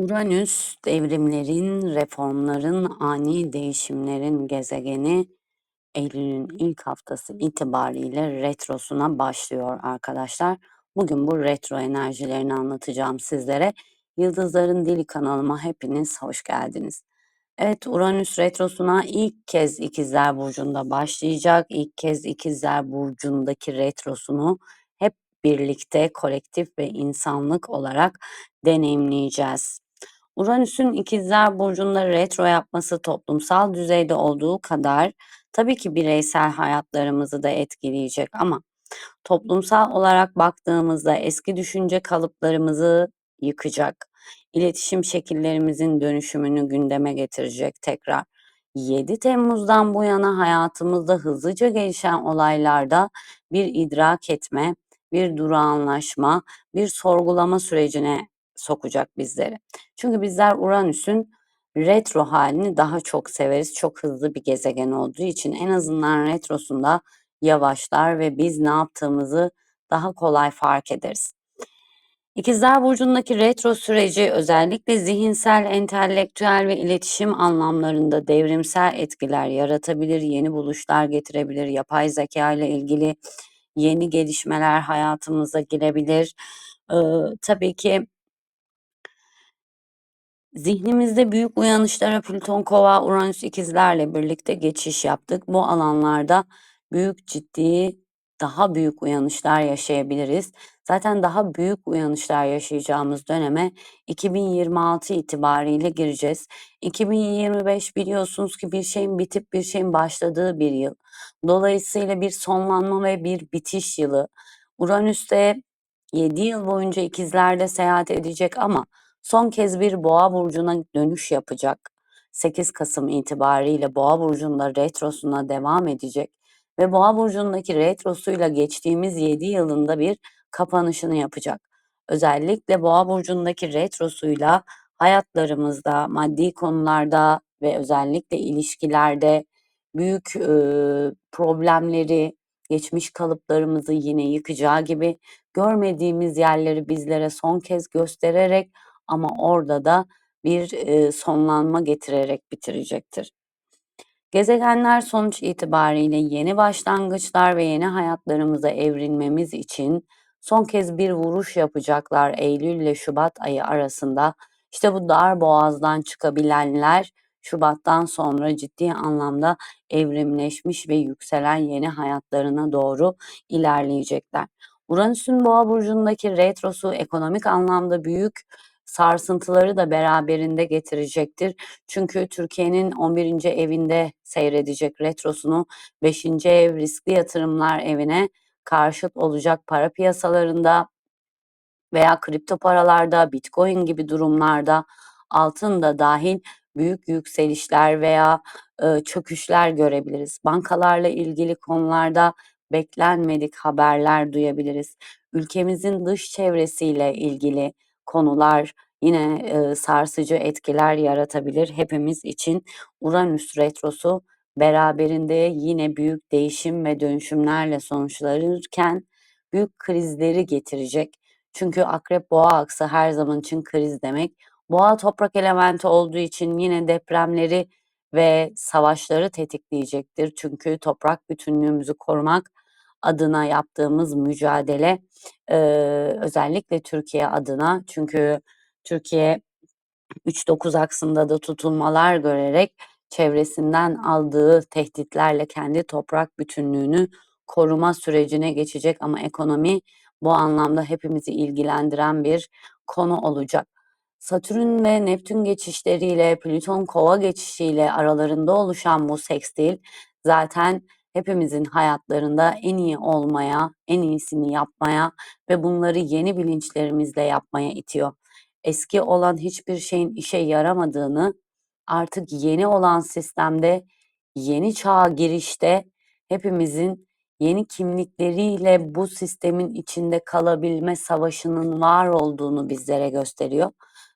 Uranüs devrimlerin, reformların, ani değişimlerin gezegeni Eylül'ün ilk haftası itibariyle retrosuna başlıyor arkadaşlar. Bugün bu retro enerjilerini anlatacağım sizlere. Yıldızların Dili kanalıma hepiniz hoş geldiniz. Evet Uranüs retrosuna ilk kez İkizler Burcu'nda başlayacak. İlk kez İkizler Burcu'ndaki retrosunu hep birlikte kolektif ve insanlık olarak deneyimleyeceğiz. Uranüs'ün İkizler Burcu'nda retro yapması toplumsal düzeyde olduğu kadar tabii ki bireysel hayatlarımızı da etkileyecek ama toplumsal olarak baktığımızda eski düşünce kalıplarımızı yıkacak. İletişim şekillerimizin dönüşümünü gündeme getirecek tekrar. 7 Temmuz'dan bu yana hayatımızda hızlıca gelişen olaylarda bir idrak etme, bir durağanlaşma, bir sorgulama sürecine sokacak bizleri. Çünkü bizler Uranüs'ün retro halini daha çok severiz. Çok hızlı bir gezegen olduğu için en azından retrosunda yavaşlar ve biz ne yaptığımızı daha kolay fark ederiz. İkizler Burcu'ndaki retro süreci özellikle zihinsel, entelektüel ve iletişim anlamlarında devrimsel etkiler yaratabilir, yeni buluşlar getirebilir, yapay zeka ile ilgili yeni gelişmeler hayatımıza girebilir. Ee, tabii ki Zihnimizde büyük uyanışlara Plüton Kova, Uranüs ikizlerle birlikte geçiş yaptık. Bu alanlarda büyük ciddi daha büyük uyanışlar yaşayabiliriz. Zaten daha büyük uyanışlar yaşayacağımız döneme 2026 itibariyle gireceğiz. 2025 biliyorsunuz ki bir şeyin bitip bir şeyin başladığı bir yıl. Dolayısıyla bir sonlanma ve bir bitiş yılı. Uranüs'te 7 yıl boyunca ikizlerde seyahat edecek ama son kez bir boğa burcuna dönüş yapacak. 8 Kasım itibariyle boğa burcunda retrosuna devam edecek ve boğa burcundaki retrosuyla geçtiğimiz 7 yılında bir kapanışını yapacak. Özellikle boğa burcundaki retrosuyla hayatlarımızda, maddi konularda ve özellikle ilişkilerde büyük e, problemleri, geçmiş kalıplarımızı yine yıkacağı gibi görmediğimiz yerleri bizlere son kez göstererek ama orada da bir e, sonlanma getirerek bitirecektir. Gezegenler sonuç itibariyle yeni başlangıçlar ve yeni hayatlarımıza evrilmemiz için son kez bir vuruş yapacaklar Eylül ile Şubat ayı arasında. İşte bu dar boğazdan çıkabilenler Şubat'tan sonra ciddi anlamda evrimleşmiş ve yükselen yeni hayatlarına doğru ilerleyecekler. Uranüs'ün boğa burcundaki retrosu ekonomik anlamda büyük sarsıntıları da beraberinde getirecektir. Çünkü Türkiye'nin 11. evinde seyredecek retrosunu 5. ev riskli yatırımlar evine karşıt olacak para piyasalarında veya kripto paralarda, bitcoin gibi durumlarda altın da dahil büyük yükselişler veya e, çöküşler görebiliriz. Bankalarla ilgili konularda beklenmedik haberler duyabiliriz. Ülkemizin dış çevresiyle ilgili konular yine e, sarsıcı etkiler yaratabilir hepimiz için. Uranüs retrosu beraberinde yine büyük değişim ve dönüşümlerle sonuçlanırken büyük krizleri getirecek. Çünkü akrep boğa aksı her zaman için kriz demek. Boğa toprak elementi olduğu için yine depremleri ve savaşları tetikleyecektir. Çünkü toprak bütünlüğümüzü korumak adına yaptığımız mücadele e, özellikle Türkiye adına çünkü Türkiye 3-9 aksında da tutulmalar görerek çevresinden aldığı tehditlerle kendi toprak bütünlüğünü koruma sürecine geçecek ama ekonomi bu anlamda hepimizi ilgilendiren bir konu olacak. Satürn ve Neptün geçişleriyle Plüton kova geçişiyle aralarında oluşan bu sekstil zaten hepimizin hayatlarında en iyi olmaya, en iyisini yapmaya ve bunları yeni bilinçlerimizle yapmaya itiyor. Eski olan hiçbir şeyin işe yaramadığını, artık yeni olan sistemde, yeni çağa girişte hepimizin yeni kimlikleriyle bu sistemin içinde kalabilme savaşının var olduğunu bizlere gösteriyor.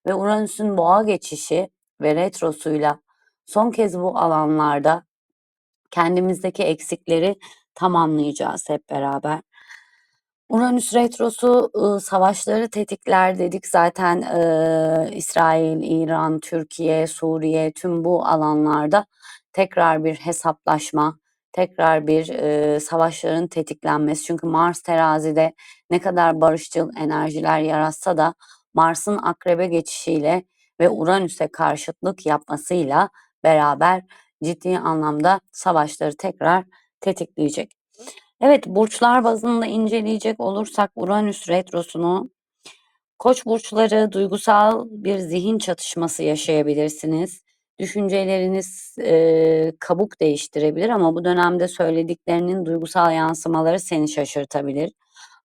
Ve Uranüs'ün boğa geçişi ve retrosuyla son kez bu alanlarda kendimizdeki eksikleri tamamlayacağız hep beraber. Uranüs retrosu savaşları tetikler dedik zaten ııı, İsrail, İran, Türkiye, Suriye tüm bu alanlarda tekrar bir hesaplaşma, tekrar bir ııı, savaşların tetiklenmesi. Çünkü Mars terazide ne kadar barışçıl enerjiler yaratsa da Mars'ın akrebe geçişiyle ve Uranüs'e karşıtlık yapmasıyla beraber ciddi anlamda savaşları tekrar tetikleyecek. Evet, burçlar bazında inceleyecek olursak Uranüs retrosunu Koç burçları duygusal bir zihin çatışması yaşayabilirsiniz. Düşünceleriniz e, kabuk değiştirebilir ama bu dönemde söylediklerinin duygusal yansımaları seni şaşırtabilir.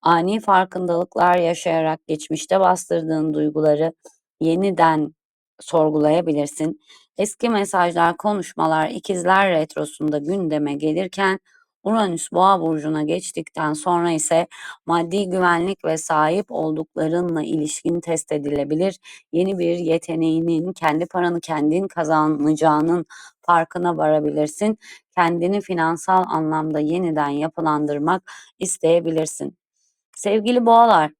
Ani farkındalıklar yaşayarak geçmişte bastırdığın duyguları yeniden sorgulayabilirsin. Eski mesajlar, konuşmalar, ikizler retrosunda gündeme gelirken Uranüs Boğa burcuna geçtikten sonra ise maddi güvenlik ve sahip olduklarınla ilişkin test edilebilir. Yeni bir yeteneğinin, kendi paranı kendin kazanacağının farkına varabilirsin. Kendini finansal anlamda yeniden yapılandırmak isteyebilirsin. Sevgili boğalar,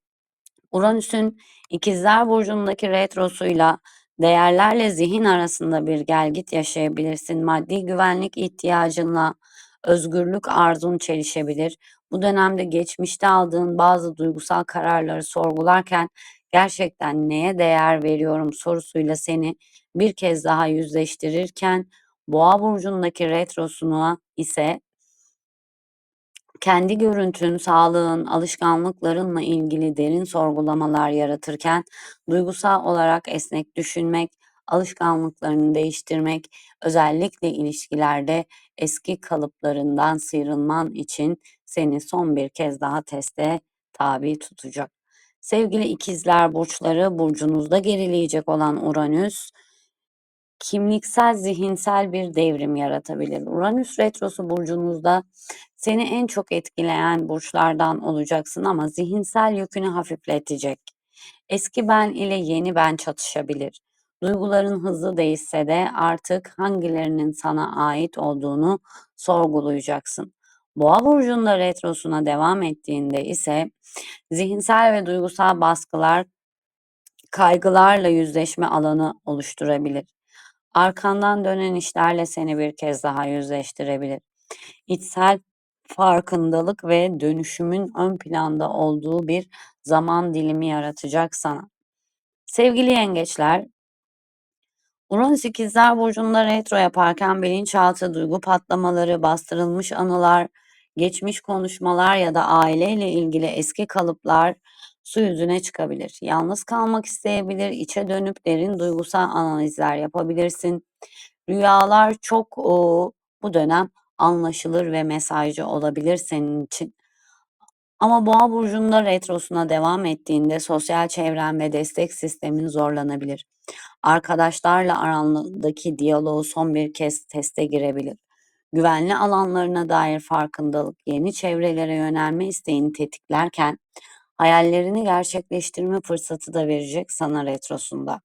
Uranüs'ün ikizler burcundaki retrosuyla değerlerle zihin arasında bir gelgit yaşayabilirsin. Maddi güvenlik ihtiyacınla özgürlük arzun çelişebilir. Bu dönemde geçmişte aldığın bazı duygusal kararları sorgularken gerçekten neye değer veriyorum sorusuyla seni bir kez daha yüzleştirirken Boğa burcundaki retrosuna ise kendi görüntün, sağlığın, alışkanlıklarınla ilgili derin sorgulamalar yaratırken duygusal olarak esnek düşünmek, alışkanlıklarını değiştirmek, özellikle ilişkilerde eski kalıplarından sıyrılman için seni son bir kez daha teste tabi tutacak. Sevgili ikizler burçları burcunuzda gerileyecek olan Uranüs kimliksel zihinsel bir devrim yaratabilir. Uranüs retrosu burcunuzda seni en çok etkileyen burçlardan olacaksın ama zihinsel yükünü hafifletecek. Eski ben ile yeni ben çatışabilir. Duyguların hızlı değişse de artık hangilerinin sana ait olduğunu sorgulayacaksın. Boğa burcunda retrosuna devam ettiğinde ise zihinsel ve duygusal baskılar kaygılarla yüzleşme alanı oluşturabilir. Arkandan dönen işlerle seni bir kez daha yüzleştirebilir. İçsel farkındalık ve dönüşümün ön planda olduğu bir zaman dilimi yaratacak sana. Sevgili yengeçler, Uranüs ikizler burcunda retro yaparken bilinçaltı duygu patlamaları, bastırılmış anılar, geçmiş konuşmalar ya da aileyle ilgili eski kalıplar su yüzüne çıkabilir. Yalnız kalmak isteyebilir, içe dönüp derin duygusal analizler yapabilirsin. Rüyalar çok o, bu dönem anlaşılır ve mesajcı olabilir senin için. Ama Boğa burcunda retrosuna devam ettiğinde sosyal çevren ve destek sistemin zorlanabilir. Arkadaşlarla arandaki diyaloğu son bir kez teste girebilir. Güvenli alanlarına dair farkındalık yeni çevrelere yönelme isteğini tetiklerken hayallerini gerçekleştirme fırsatı da verecek sana retrosunda.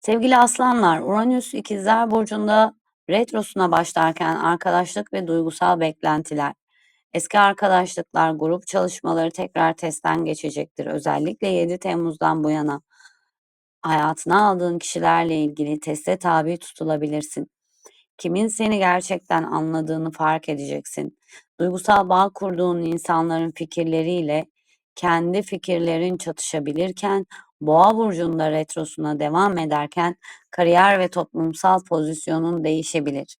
Sevgili aslanlar, Uranüs ikizler burcunda retrosuna başlarken arkadaşlık ve duygusal beklentiler, eski arkadaşlıklar, grup çalışmaları tekrar testten geçecektir. Özellikle 7 Temmuz'dan bu yana hayatına aldığın kişilerle ilgili teste tabi tutulabilirsin. Kimin seni gerçekten anladığını fark edeceksin. Duygusal bağ kurduğun insanların fikirleriyle kendi fikirlerin çatışabilirken Boğa burcunda retrosuna devam ederken kariyer ve toplumsal pozisyonun değişebilir.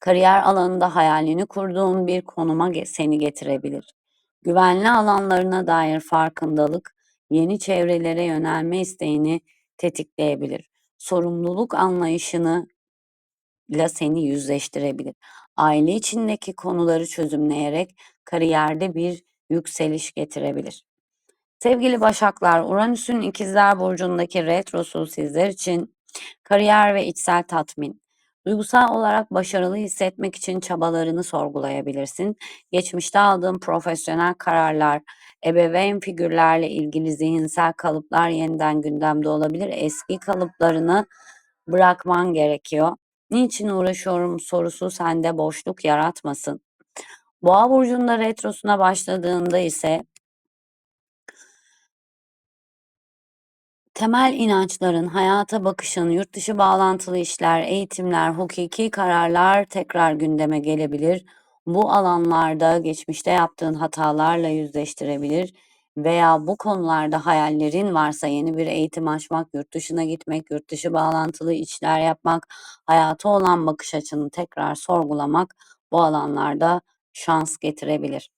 Kariyer alanında hayalini kurduğun bir konuma seni getirebilir. Güvenli alanlarına dair farkındalık yeni çevrelere yönelme isteğini tetikleyebilir. Sorumluluk anlayışını ile seni yüzleştirebilir. Aile içindeki konuları çözümleyerek kariyerde bir yükseliş getirebilir. Sevgili Başaklar, Uranüs'ün ikizler burcundaki retrosu sizler için kariyer ve içsel tatmin. Duygusal olarak başarılı hissetmek için çabalarını sorgulayabilirsin. Geçmişte aldığın profesyonel kararlar, ebeveyn figürlerle ilgili zihinsel kalıplar yeniden gündemde olabilir. Eski kalıplarını bırakman gerekiyor. Niçin uğraşıyorum sorusu sende boşluk yaratmasın. Boğa burcunda retrosuna başladığında ise temel inançların, hayata bakışın, yurt dışı bağlantılı işler, eğitimler, hukuki kararlar tekrar gündeme gelebilir. Bu alanlarda geçmişte yaptığın hatalarla yüzleştirebilir veya bu konularda hayallerin varsa yeni bir eğitim açmak, yurt dışına gitmek, yurt dışı bağlantılı işler yapmak, hayata olan bakış açını tekrar sorgulamak bu alanlarda şans getirebilir.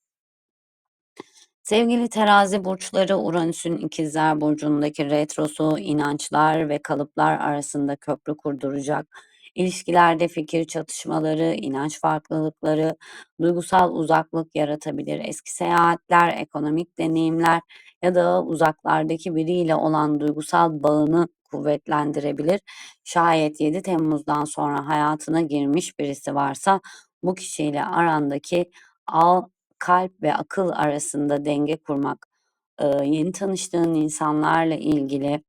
Sevgili terazi burçları Uranüs'ün ikizler burcundaki retrosu inançlar ve kalıplar arasında köprü kurduracak. İlişkilerde fikir çatışmaları, inanç farklılıkları, duygusal uzaklık yaratabilir. Eski seyahatler, ekonomik deneyimler ya da uzaklardaki biriyle olan duygusal bağını kuvvetlendirebilir. Şayet 7 Temmuz'dan sonra hayatına girmiş birisi varsa bu kişiyle arandaki al kalp ve akıl arasında denge kurmak, yeni tanıştığın insanlarla ilgili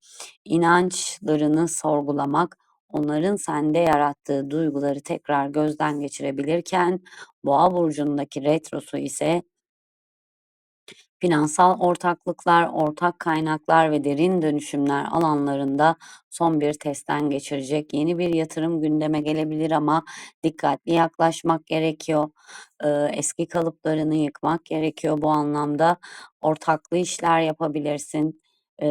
inançlarını sorgulamak, onların sende yarattığı duyguları tekrar gözden geçirebilirken Boğa burcundaki retrosu ise Finansal ortaklıklar, ortak kaynaklar ve derin dönüşümler alanlarında son bir testten geçirecek yeni bir yatırım gündeme gelebilir ama dikkatli yaklaşmak gerekiyor. Eee, eski kalıplarını yıkmak gerekiyor bu anlamda. Ortaklı işler yapabilirsin. Eee,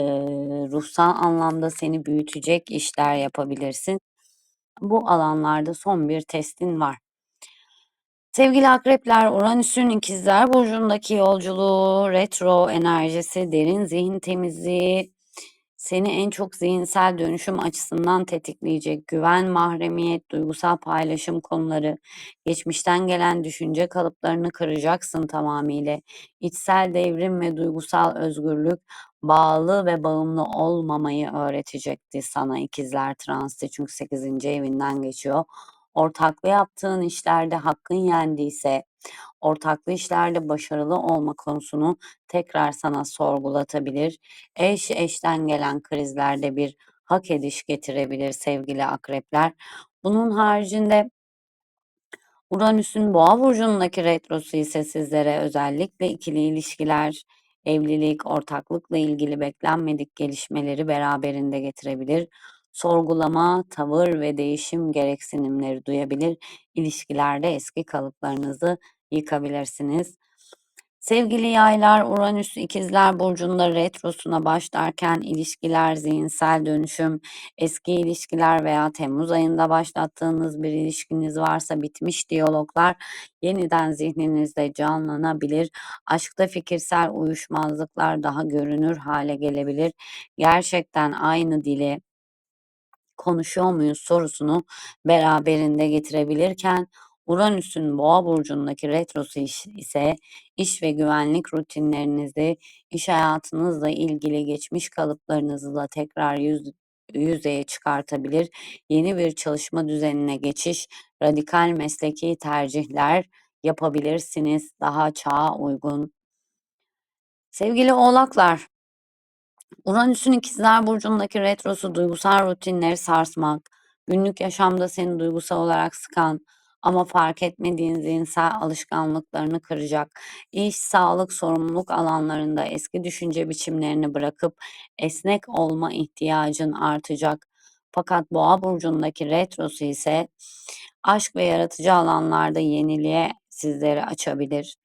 ruhsal anlamda seni büyütecek işler yapabilirsin. Bu alanlarda son bir testin var. Sevgili akrepler, Uranüs'ün ikizler burcundaki yolculuğu, retro enerjisi, derin zihin temizliği seni en çok zihinsel dönüşüm açısından tetikleyecek. Güven, mahremiyet, duygusal paylaşım konuları, geçmişten gelen düşünce kalıplarını kıracaksın tamamıyla. İçsel devrim ve duygusal özgürlük bağlı ve bağımlı olmamayı öğretecekti sana ikizler transi çünkü 8. evinden geçiyor. Ortaklı yaptığın işlerde hakkın yendiyse, ortaklı işlerde başarılı olma konusunu tekrar sana sorgulatabilir. Eş eşten gelen krizlerde bir hak ediş getirebilir sevgili akrepler. Bunun haricinde Uranüs'ün Boğa burcundaki retrosu ise sizlere özellikle ikili ilişkiler, evlilik, ortaklıkla ilgili beklenmedik gelişmeleri beraberinde getirebilir sorgulama, tavır ve değişim gereksinimleri duyabilir, ilişkilerde eski kalıplarınızı yıkabilirsiniz. Sevgili yaylar, Uranüs ikizler burcunda retrosuna başlarken ilişkiler, zihinsel dönüşüm, eski ilişkiler veya Temmuz ayında başlattığınız bir ilişkiniz varsa bitmiş diyaloglar yeniden zihninizde canlanabilir. Aşkta fikirsel uyuşmazlıklar daha görünür hale gelebilir. Gerçekten aynı dili konuşuyor muyuz sorusunu beraberinde getirebilirken Uranüs'ün Boğa burcundaki retrosu ise iş ve güvenlik rutinlerinizi, iş hayatınızla ilgili geçmiş kalıplarınızla tekrar yüz, yüzeye çıkartabilir. Yeni bir çalışma düzenine geçiş, radikal mesleki tercihler yapabilirsiniz. Daha çağa uygun. Sevgili oğlaklar, Uranüs'ün ikizler burcundaki retrosu duygusal rutinleri sarsmak, günlük yaşamda seni duygusal olarak sıkan ama fark etmediğin zihinsel alışkanlıklarını kıracak. İş, sağlık, sorumluluk alanlarında eski düşünce biçimlerini bırakıp esnek olma ihtiyacın artacak. Fakat Boğa burcundaki retrosu ise aşk ve yaratıcı alanlarda yeniliğe sizleri açabilir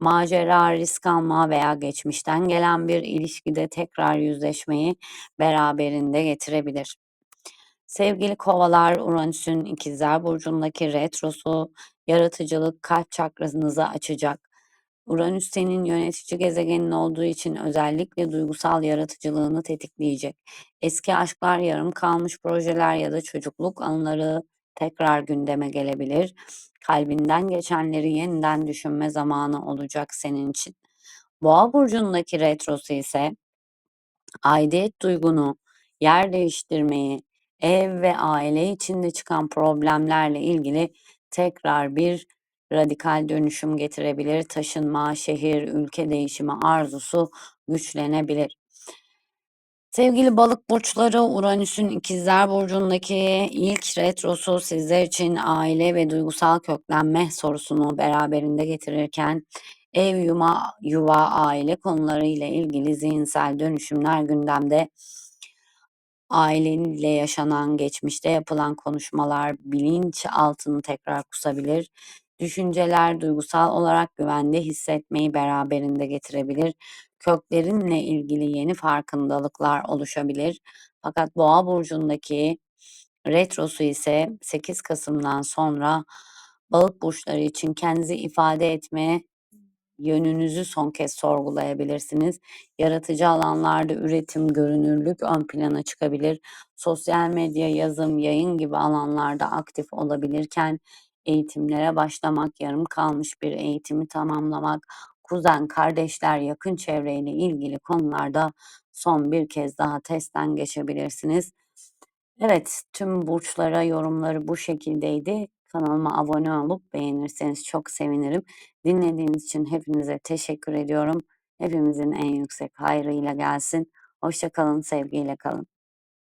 macera, risk alma veya geçmişten gelen bir ilişkide tekrar yüzleşmeyi beraberinde getirebilir. Sevgili kovalar, Uranüs'ün ikizler burcundaki retrosu yaratıcılık kalp çakranızı açacak. Uranüs senin yönetici gezegenin olduğu için özellikle duygusal yaratıcılığını tetikleyecek. Eski aşklar, yarım kalmış projeler ya da çocukluk anıları tekrar gündeme gelebilir. Kalbinden geçenleri yeniden düşünme zamanı olacak senin için. Boğa burcundaki retrosu ise aidiyet duygunu, yer değiştirmeyi, ev ve aile içinde çıkan problemlerle ilgili tekrar bir radikal dönüşüm getirebilir. Taşınma, şehir, ülke değişimi arzusu güçlenebilir. Sevgili balık burçları, Uranüs'ün ikizler burcundaki ilk retrosu sizler için aile ve duygusal köklenme sorusunu beraberinde getirirken ev, yuma, yuva, aile konuları ile ilgili zihinsel dönüşümler gündemde. Ailenle yaşanan, geçmişte yapılan konuşmalar bilinç altını tekrar kusabilir. Düşünceler duygusal olarak güvende hissetmeyi beraberinde getirebilir. Köklerinle ilgili yeni farkındalıklar oluşabilir. Fakat Boğa burcundaki retrosu ise 8 Kasım'dan sonra balık burçları için kendinizi ifade etme yönünüzü son kez sorgulayabilirsiniz. Yaratıcı alanlarda üretim, görünürlük ön plana çıkabilir. Sosyal medya, yazım, yayın gibi alanlarda aktif olabilirken eğitimlere başlamak, yarım kalmış bir eğitimi tamamlamak, kuzen, kardeşler, yakın çevreyle ilgili konularda son bir kez daha testten geçebilirsiniz. Evet, tüm burçlara yorumları bu şekildeydi. Kanalıma abone olup beğenirseniz çok sevinirim. Dinlediğiniz için hepinize teşekkür ediyorum. Hepimizin en yüksek hayrıyla gelsin. Hoşça kalın, sevgiyle kalın.